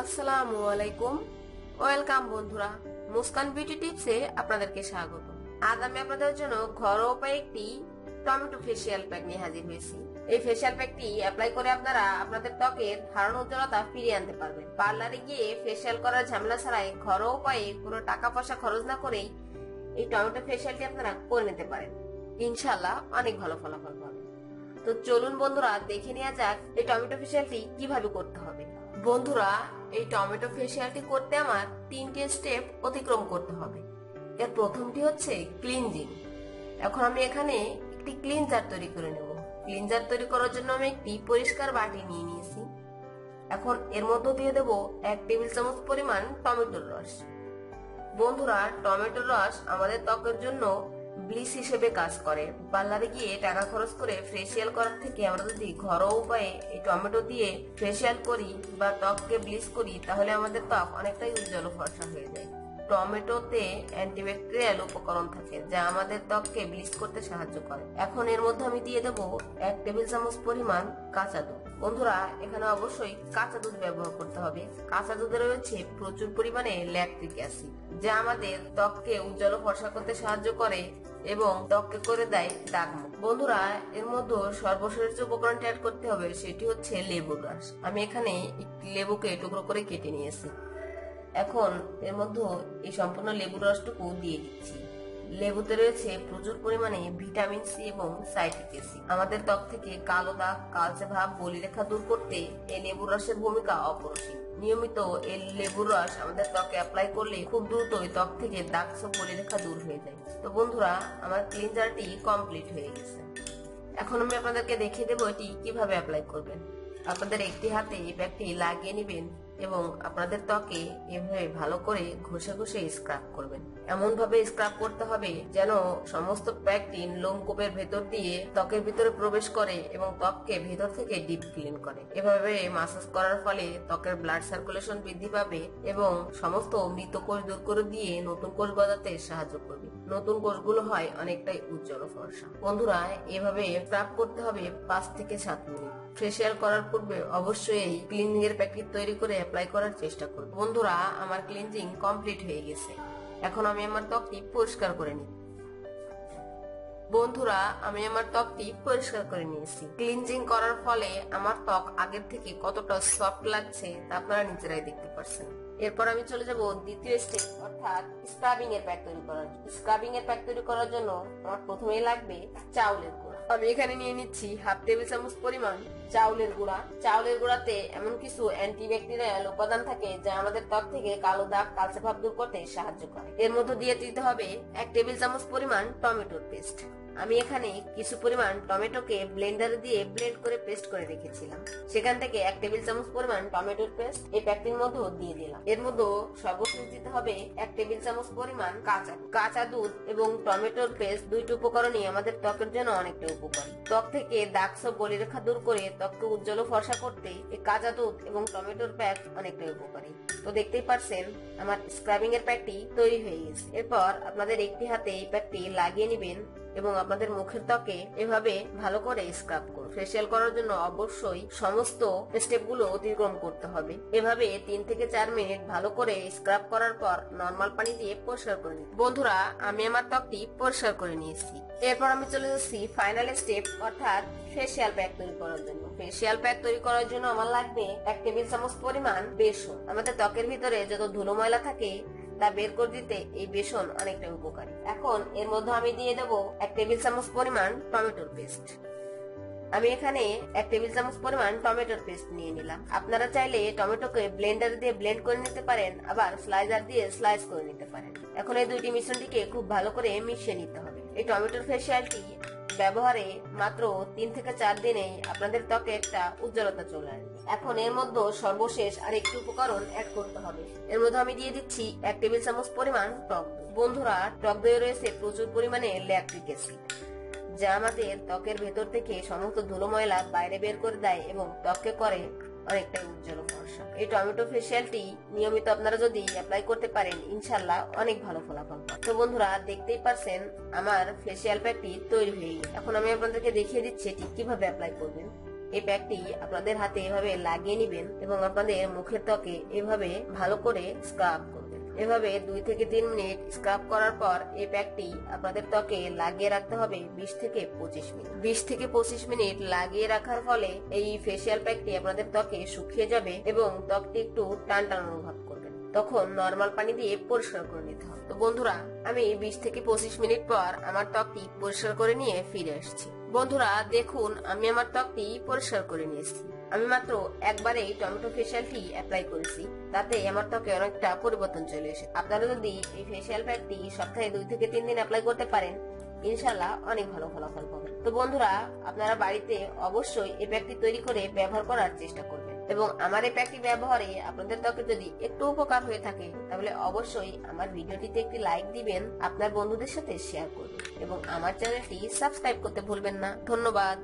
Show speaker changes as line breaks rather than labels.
আসসালামু আলাইকুম। ওয়েলকাম বন্ধুরা, মুস্কান বিউটি টিপসে আপনাদেরকে স্বাগত। আজ আমি আপনাদের জন্য ঘরোয়া উপায়ে একটি টমেটো ফেসিয়াল প্যাক নিয়ে হাজির হয়েছি। এই ফেসিয়াল প্যাকটি অ্যাপ্লাই করে আপনারা আপনাদের ত্বকের হারানো উজ্জ্বলতা ফিরিয়ে আনতে পারবেন। পার্লারে গিয়ে ফেসিয়াল করার ঝামেলা ছাড়াই ঘরোয়া উপায়ে কোনো টাকা পয়সা খরচ না করেই এই টমেটো ফেসিয়ালটি আপনারা করে নিতে পারেন। ইনশাল্লাহ অনেক ভালো ফলাফল পাবেন। তো চলুন বন্ধুরা, দেখে নেওয়া যাক এই টমেটো ফেসিয়ালটি কীভাবে করতে হবে। বন্ধুরা এই টমেটো ফেসিয়ালটি করতে আমার তিনটে স্টেপ অতিক্রম করতে হবে। এর প্রথমটি হচ্ছে ক্লিনজিং। এখন আমি এখানে একটি ক্লিনজার তৈরি করে নেব। ক্লিনজার তৈরি করার জন্য আমি একটি পরিষ্কার বাটি নিয়ে নিয়েছি। এখন এর মধ্যে দিয়ে দেব এক টেবিল চামচ পরিমাণ টমেটোর রস। বন্ধুরা, টমেটোর রস আমাদের ত্বকের জন্য ব্লিচ হিসেবে কাজ করে। পার্লারে গিয়ে টাকা খরচ করে ফেসিয়াল করার থেকে আমরা যদি ঘরোয়া উপায়ে এই টমেটো দিয়ে ফেসিয়াল করি বা ত্বককে ব্লিচ করি, তাহলে আমাদের ত্বক অনেকটাই উজ্জ্বল ফর্সা হয়ে যায়। টমেটোতে অ্যান্টিব্যাকটেরিয়াল উপকরণ থাকে, যা আমাদের ত্বককে ব্লিচ করতে সাহায্য করে। এখন এর মধ্যে আমি দিয়ে দেবো এক টেবিল চামচ পরিমাণ কাঁচা দুধ। বন্ধুরা, এখানে অবশ্যই কাঁচা দুধ ব্যবহার করতে হবে। কাঁচা দুধে রয়েছে প্রচুর পরিমাণে ল্যাকটিক অ্যাসিড, যা আমাদের ত্বককে উজ্জ্বল ফর্সা করতে সাহায্য করে এবং ত্বককে করে দেয় দাগমুখ বন্ধুরা, এর মধ্যে সর্বশেষ যে উপকরণটি অ্যাড করতে হবে, সেটি হচ্ছে লেবুর রস আমি এখানে একটি লেবুকে টুকরো করে কেটে নিয়েছি। এখন এর মধ্যে এই সম্পূর্ণ লেবুর রসটুকু দিয়ে দিচ্ছি। লেবুতে রয়েছে প্রচুর পরিমাণে ভিটামিন সি এবং সাইট্রিক অ্যাসিড। আমাদের ত্বক থেকে কালো দাগ, কালচে ভাব, বলিরেখা দূর করতে এই লেবুর রসের ভূমিকা অপরিসীম। নিয়মিত এই লেবুর রস আমাদের ত্বকে অ্যাপ্লাই করলে খুব দ্রুতই ত্বক থেকে দাগ সব বলিরেখা দূর হয়ে যায়। তো বন্ধুরা, আমার ক্লিনজারটি কমপ্লিট হয়ে গেছে। এখন আমি আপনাদেরকে দেখিয়ে দেবো এটি কীভাবে অ্যাপ্লাই করবেন। আপনাদের একটি হাতে এই ব্যাগটি লাগিয়ে নেবেন। এবং আপনাদের ত্বকে এভাবে ভালো করে ঘষে ঘষে স্ক্রাব করবেন। এমন ভাবে স্ক্রাব করতে হবে যেন সমস্ত প্যাকটিন লোমকূপের ভেতর দিয়ে ত্বকের ভিতরে প্রবেশ করে এবং ত্বককে ভেতর থেকে ডিপ ক্লিন করে। এভাবে মাসাজ করার ফলে ত্বকের ব্লাড সার্কুলেশন বৃদ্ধি পাবে এবং সমস্ত মৃত কোষ দূর করে দিয়ে নতুন কোষ গজাতে সাহায্য করবে। নতুন কোষগুলো হয় অনেকটাই উজ্জ্বল ফর্সা। বন্ধুরা, এভাবে স্ক্রাব করতে হবে পাঁচ থেকে সাত মিনিট। ফেসিয়াল করার পূর্বে অবশ্যই এই ক্লিনিং এর প্যাকেট তৈরি করে অ্যাপ্লাই করার চেষ্টা করব। বন্ধুরা, আমার ক্লিনজিং কমপ্লিট হয়ে গেছে। এখন আমি আমার ত্বকটি পরিষ্কার করে নিই। বন্ধুরা, আমি আমার ত্বকটি পরিষ্কার করে নিয়েছি। ক্লিনজিং করার ফলে আমার ত্বক আগের থেকে কতটা সফট লাগছে তা আপনারা নিজেরাই দেখতে পাচ্ছেন এরপর আমি চলে যাব দ্বিতীয় স্টেপ অর্থাৎ স্ক্রাবিং এর প্যাক তৈরি করার। স্ক্রাবিং এর প্যাক তৈরি করার জন্য আমার প্রথমেই লাগবে চাউলের আমি এখানে নিয়ে নিচ্ছি হাফ টেবিল চামচ পরিমাণ চাউলের গুঁড়া। চাউলের গুঁড়াতে এমন কিছু অ্যান্টিব্যাকটেরিয়াল উপাদান থাকে যা আমাদের ত্বক থেকে কালো দাগ, কালচে ভাব দূর করতে সাহায্য করে। এর মধ্যে দিয়ে দিতে হবে এক টেবিল চামচ পরিমাণ টমেটোর পেস্ট আমি এখানে কিছু পরিমাণ টমেটোকে ব্লেন্ডার দিয়ে ব্লেন্ড করে পেস্ট করে রেখেছিলাম। সেখান থেকে এক টেবিল চামচ পরিমাণ টমেটোর পেস্ট এই প্যাকটির মধ্যে দিয়ে দিলাম। এর মধ্যে সর্বশেষ দিতে হবে এক টেবিল চামচ পরিমাণ কাঁচা কাঁচা দুধ এবং টমেটোর পেস্ট দুইটি উপকরণই আমাদের ত্বকের জন্য অনেকটা উপকারী। ত্বক থেকে দাগ সব বলিরেখা দূর করে ত্বককে উজ্জ্বল ফর্সা করতে এই কাঁচা দুধ এবং টমেটোর প্যাক অনেকটাই উপকারী। তো দেখতেই পারছেন, আমার স্ক্রাবিং এর প্যাকটি তৈরি হয়ে গেছে। এরপর আপনাদের একটি হাতে এই প্যাকটি লাগিয়ে নেবেন এবং আপনাদের মুখের ত্বকে এভাবে ভালো করে স্ক্রাব করুন। ফেসিয়াল করার জন্য অবশ্যই সমস্ত স্টেপগুলো অতিক্রম করতে হবে। এভাবে তিন থেকে চার মিনিট ভালো করে স্ক্রাব করার পর নর্মাল পানি দিয়ে পরিষ্কার করে নিন। বন্ধুরা, আমি আমার ত্বকটি পরিষ্কার করে নিয়েছি। এরপর আমি চলে যাচ্ছি ফাইনাল স্টেপ অর্থাৎ ফেসিয়াল প্যাক তৈরি করার জন্য। ফেসিয়াল প্যাক তৈরি করার জন্য আমার লাগবে এক টেবিল চামচ পরিমাণ বেসন। আমাদের ত্বকের ভিতরে যত ধুলো ময়লা থাকে তা বের করে দিতে এই বেসন অনেকটা উপকারী। এখন এর মধ্যে আমি দিয়ে দেব এক টেবিল চামচ পরিমাণ টমেটোর পেস্ট। আমি এখানে এক টেবিল চামচ পরিমাণ টমেটোর পেস্ট নিয়ে নিলাম। আপনারা চাইলে টমেটোকে ব্লেন্ডার দিয়ে ব্লেন্ড করে নিতে পারেন, আবার স্লাইজার দিয়ে স্লাইস করে নিতে পারেন। এখন এই দুইটি মিশ্রণটিকে খুব ভালো করে মিশিয়ে নিতে হবে। এই টমেটোর ফেসিয়ালটি ব্যবহারে মাত্র তিন থেকে চার দিনেই আপনাদের ত্বকে একটা উজ্জ্বলতা চলে আসবে। এখন এর মধ্যে সর্বশেষ আর একটি উপকরণ অ্যাড করতে হবে। এর মধ্যে আমি দিয়ে দিচ্ছি এক টেবিল চামচ পরিমাণ টক বন্ধুরা, টক দইয়ে রয়েছে প্রচুর পরিমাণে ল্যাকটিক অ্যাসিড যা আমাদের ত্বকের ভেতর থেকে সমস্ত ধুলো ময়লা বাইরে বের করে দেয় এবং ত্বককে করে অনেকটাই উজ্জ্বল ফর্সা এই টমেটো ফেসিয়ালটি নিয়মিত আপনারা যদি অ্যাপ্লাই করতে পারেন ইনশাল্লাহ অনেক ভালো ফলাফল তো বন্ধুরা, দেখতেই পারছেন আমার ফেসিয়াল প্যাকটি তৈরি হয়ে গেছে। এখন আমি আপনাদেরকে দেখিয়ে দিচ্ছি ঠিক কীভাবে অ্যাপ্লাই করবেন। এই প্যাকটি আপনাদের হাতে এভাবে লাগিয়ে নেবেন এবং আপনাদের মুখের ত্বকে এভাবে ভালো করে স্ক্রাব করবেন। এভাবে দুই থেকে তিন মিনিট স্ক্রাব করার পর এই প্যাকটি আপনাদের ত্বকে লাগিয়ে রাখতে হবে বিশ থেকে পঁচিশ মিনিট। বিশ থেকে পঁচিশ মিনিট লাগিয়ে রাখার ফলে এই ফেসিয়াল প্যাকটি আপনাদের ত্বকে শুকিয়ে যাবে এবং ত্বকটি একটু টান টান অনুভব করবেন। তখন নর্মাল পানি দিয়ে পরিষ্কার করে নিতে হবে। তো বন্ধুরা, আমি বিশ থেকে পঁচিশ মিনিট পর আমার ত্বকটি পরিষ্কার করে নিয়ে ফিরে আসছি। বন্ধুরা, দেখুন, আমি আমার ত্বকটি পরিষ্কার করে নিয়েছি। আমি মাত্র একবারেই টমেটো ফেসিয়ালটি অ্যাপ্লাই করেছি। তাতে আমার ত্বকে অনেকটা পরিবর্তন চলে এসে আপনারা যদি এই ফেসিয়াল প্যাকটি সপ্তাহে দুই থেকে তিন দিন অ্যাপ্লাই করতে পারেন ইনশাল্লাহ অনেক ভালো ফলাফল পাবেন। তো বন্ধুরা, আপনারা বাড়িতে অবশ্যই এই প্যাকটি তৈরি করে ব্যবহার করার চেষ্টা করবেন। এবং আমার এই প্যাকটি ব্যবহারে আপনাদের ত্বকে যদি একটু উপকার হয়ে থাকে, তাহলে অবশ্যই আমার ভিডিওটিতে একটি লাইক দিবেন, আপনার বন্ধুদের সাথে শেয়ার করবেন। এবং আমার চ্যানেলটি সাবস্ক্রাইব করতে ভুলবেন না। ধন্যবাদ।